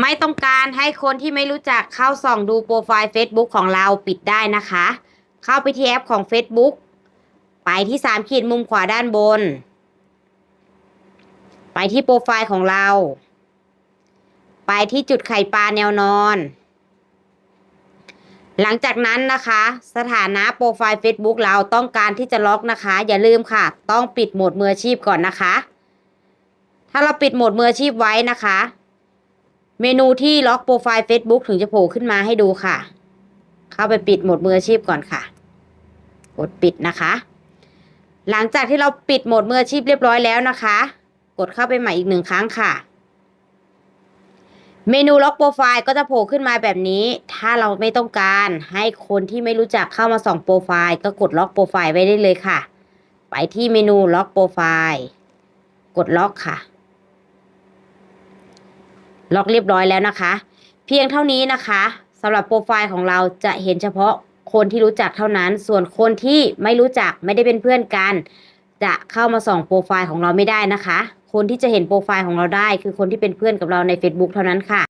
ไม่ต้องการให้คนที่ไม่รู้จักเข้าส่องดูโปรไฟล์ Facebook ของเราปิดได้นะคะ เข้าไปที่แอปของ Facebook ไปที่สามขีดมุมขวาด้านบน ไปที่โปรไฟล์ของเรา ไปที่จุดไข่ปลาแนวนอน หลังจากนั้นนะคะ สถานะโปรไฟล์ Facebook เราต้องการที่จะล็อกนะคะ อย่าลืมค่ะ ต้องปิดโหมดมืออาชีพก่อนนะคะ ถ้าเราปิดโหมดมืออาชีพไว้นะคะ เมนูที่ล็อกโปรไฟล์ Facebook ถึงจะโผล่ขึ้นมาให้ดูค่ะ เข้าไปปิดโหมดมืออาชีพก่อนค่ะ กดปิดนะคะ หลังจากที่เราปิดโหมดมืออาชีพเรียบร้อยแล้วนะคะ กดเข้าไปใหม่อีกหนึ่งครั้งค่ะ เมนูล็อกโปรไฟล์ก็จะโผล่ขึ้นมาแบบนี้ ถ้าเราไม่ต้องการให้คนที่ไม่รู้จักเข้ามาส่องโปรไฟล์ก็กดล็อกโปรไฟล์ไว้ได้เลยค่ะ ไปที่เมนูล็อกโปรไฟล์ กดล็อกค่ะ ล็อกเรียบร้อยแล้วนะคะ เพียงเท่านี้นะคะสำหรับโปรไฟล์ของเราจะเห็นเฉพาะคนที่รู้จักเท่านั้น ส่วนคนที่ไม่รู้จักไม่ได้เป็นเพื่อนกัน จะเข้ามาส่องโปรไฟล์ของเราไม่ได้นะคะ คนที่จะเห็นโปรไฟล์ของเราได้ คือคนที่เป็นเพื่อนกับเราใน Facebook เท่านั้นค่ะ